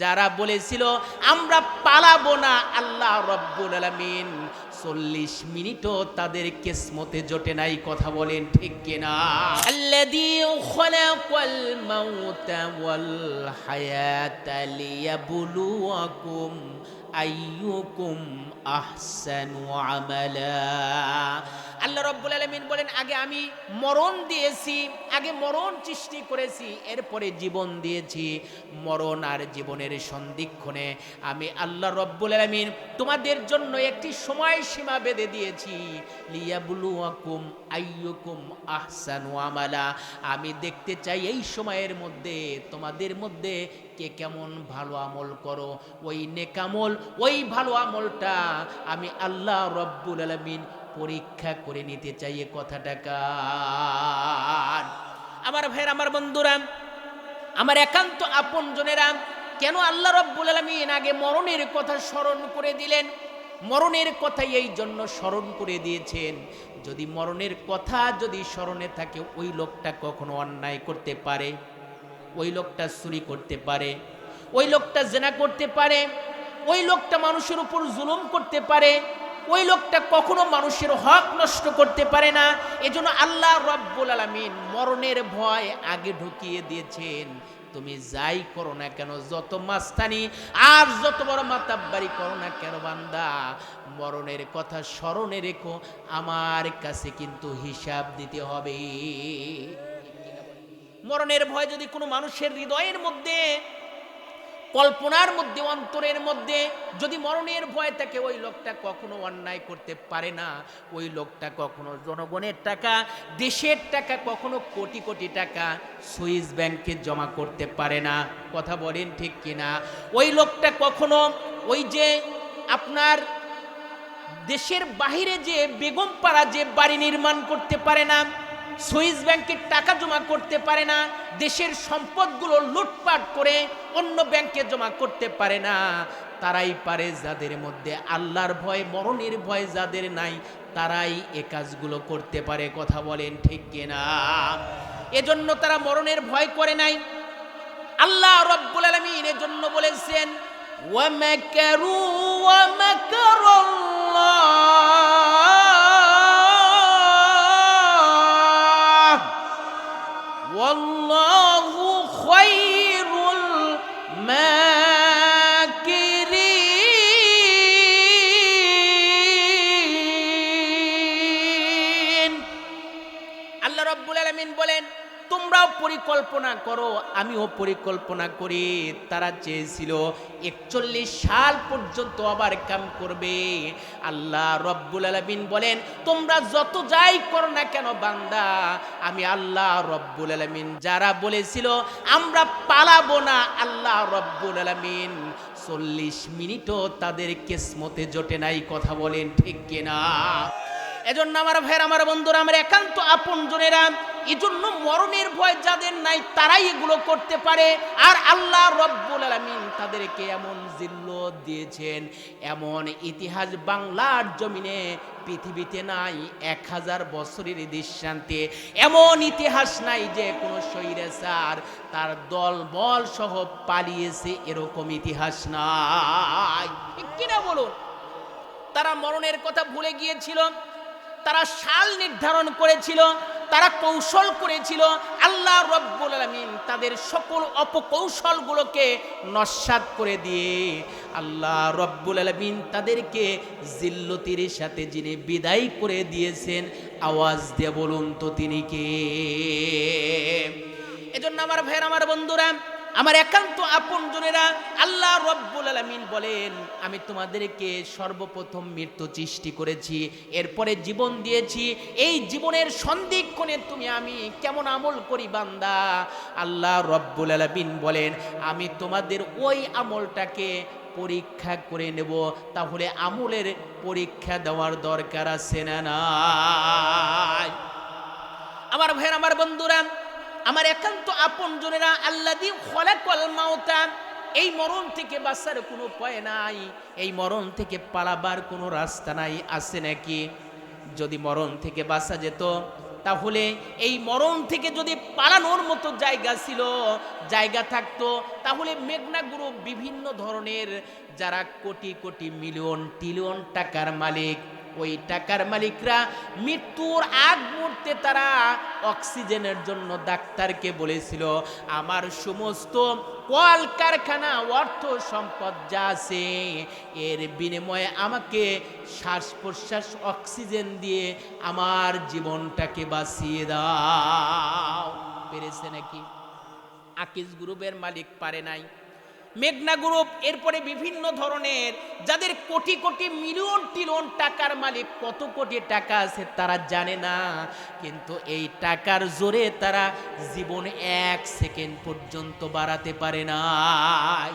যারা বলেছিল, আমরা পালাবো না আল্লাহ রব্বুল আলামিন। চল্লিশ মিনিটও তাদের কেসমতে জোটে নাই, কথা বলেন ঠিক কিনা? আইয়ুকুম আহসানু রব্বুল আলামিন বলেন, আগে আমি মরণ দিয়েছি, আগে মরণ সৃষ্টি করেছি, এরপরে জীবন দিয়েছি। মরণ আর জীবনের সন্ধিক্ষণে আমি আল্লাহ রব্বুল আলামিন তোমাদের জন্য একটি সময় সীমা বেঁধে দিয়েছি। লিয়াবলুয়াকুম আইয়ুকুম আহসানু আমালা। আমি দেখতে চাই এই সময়ের মধ্যে তোমাদের মধ্যে কে কেমন ভালো আমল করো। ওই নেকামল ওই ভালো আমলটা আমি আল্লাহ রব্বুল আলামিন পরীক্ষা করে নিতে চাই এ কথাটা কার? আমার ভাইয়ের, আমার বন্ধুরা, আমার একান্ত আপন জনেরা, কেন আল্লাহ রব্বুল আলমিন আগে মরণের কথা স্মরণ করে দিলেন? মরণের কথা এই জন্য স্মরণ করে দিয়েছেন। যদি মরণের কথা যদি স্মরণে থাকে, ওই লোকটা কখনো অন্যায় করতে পারে? ওই লোকটা চুরি করতে পারে? ওই লোকটা জেনা করতে পারে? ওই লোকটা মানুষের উপর জুলুম করতে পারে? ওই লোকটা কখনো মানুষের হক নষ্ট করতে পারে না। এজন্য আল্লাহ রব্বুল আলামিন মরণের ভয় আগে ঢুকিয়ে দিয়েছেন। তুমি যাই করো না কেন, যত মাস্তানি আর যত বড় মাতাব্বারি করো না কেন বান্দা, মরণের কথা স্মরণে রেখো, আমার কাছে কিন্তু হিসাব দিতে হবে। মরণের ভয় যদি কোনো মানুষের হৃদয়ের মধ্যে কল্পনার মধ্যে, অন্তরের মধ্যে, যদি মরণের ভয় থাকে, ওই লোকটা কখনো অন্যায় করতে পারে না। ওই লোকটা কখনো জনগণের টাকা, দেশের টাকা, কখনো কোটি কোটি টাকা সুইস ব্যাংকে জমা করতে পারে না। কথা বলেন ঠিক কিনা? ওই লোকটা কখনো ওই যে আপনার দেশের বাহিরে যে বেগমপাড়া যে বাড়ি নির্মাণ করতে পারে না সুইস ব্যাংকে টাকা জমা করতে পারে না, দেশের সম্পদগুলো লুটপাট করে অন্য ব্যাংকে জমা করতে পারে না। তারাই পারে যাদের মধ্যে আল্লাহর ভয়, মরণের ভয় যাদের নাই, তারাই এ কাজগুলো করতে পারে, কথা বলেন ঠিক কিনা? এজন্য তারা মরণের ভয় করে নাই। আল্লাহ রব্বুল আলামিন এর জন্য বলেছেন ওয়ামাকারু ওয়ামাকারাল্লাহ আল্লাহ রব্বুল আলামিন বলেন, তোমরাও পরিকল্পনা করো, আমিও পরিকল্পনা করি। তারা চেয়েছিল, একচল্লিশ সাল পর্যন্ত আবার কাম করবে। আল্লাহ রব্বুল আলামিন বলেন, তোমরা যত যাই করো না কেন বান্দা, আমি আল্লাহ রব্বুল আলামিন। যারা বলেছিল, আমরা পালাবো না, আল্লাহ রব্বুল আলামিন। চল্লিশ মিনিটও তাদের কেসমতে জোটে নাই, কথা বলেন ঠিক কিনা? এজন্য আমার ভাইয়ের, আমার বন্ধুরা, আমার একান্ত আপন জনেরা, এজন্য মরণের ভয় যাদের নাই, তারাই এগুলো করতে পারে। আর আল্লাহ রব্বুল আলামিন তাদেরকে এমন জিল্লত দিয়েছেন, এমন ইতিহাস বাংলার জমিনে পৃথিবীতে নাই, এক হাজার বছরের দৃশ্যান্তে এমন ইতিহাস নাই যে কোনো স্বৈরাচার তার দল বল সহ পালিয়েছে, এরকম ইতিহাস নাই। কিনা বলুন? তারা মরণের কথা ভুলে গিয়েছিল। তারা সাল নির্ধারণ করেছিল, তারা কৌশল করেছিল, আল্লাহ রব্বুল আলমিন তাদের সকল অপকৌশলগুলোকে নস্বাত করে দিয়ে আল্লাহ রব্বুল আলমিন তাদেরকে জিল্লতির সাথে যিনি বিদায় করে দিয়েছেন, আওয়াজ দিয়ে বলুন তো তিনি কে? এজন্য আমার ভাইয়ের, আমার বন্ধুরা আমার একান্ত আপন জনেরা আল্লাহ রব্বুল আলমিন বলেন, আমি তোমাদেরকে সর্বপ্রথম মৃত্যু সৃষ্টি করেছি, এরপরে জীবন দিয়েছি, এই জীবনের সন্ধিক্ষণে তুমি আমি কেমন আমল করি বান্দা? আল্লাহ রব্বুল আলমিন বলেন, আমি তোমাদের ওই আমলটাকে পরীক্ষা করে নেব, তাহলে আমলের পরীক্ষা দেওয়ার দরকার আছে না আমার ভাইয়ের, আমার বন্ধুরা আমার একান্ত আপন জনেরা আল্লাদি খলাকল মাওতা এই মরণ থেকে বাঁচার কোনো উপায় নাই, এই মরণ থেকে পালাবার কোনো রাস্তা নাই, আছে নাকি? যদি মরণ থেকে বাঁচা যেত, তাহলে এই মরণ থেকে যদি পালানোর মতো জায়গা ছিল, জায়গা থাকতো, তাহলে মেঘনা গ্রুপ বিভিন্ন ধরনের, যারা কোটি কোটি মিলিয়ন ট্রিলিয়ন টাকার মালিক ওই টাকার মালিকরা মৃত্যুর আগ মুহূর্তে তারা অক্সিজেনের জন্য ডাক্তারকে বলেছিল, আমার সমস্ত কল কারখানা অর্থ সম্পদ যা আছে, এর বিনিময়ে আমাকে শ্বাস প্রশ্বাস অক্সিজেন দিয়ে আমার জীবনটাকে বাঁচিয়ে দাও। পেরেছে নাকি? আকিজ গ্রুপের মালিক পারে নাই। মেঘনা গ্রুপ, এরপরে বিভিন্ন ধরনের, যাদের কোটি কোটি মিলিয়ন টিলিয়ন টাকার মালিক, কত কোটি টাকা আছে তারা জানে না। কিন্তু এই টাকার জোরে তারা জীবন এক সেকেন্ড পর্যন্ত বাড়াতে পারে নাই।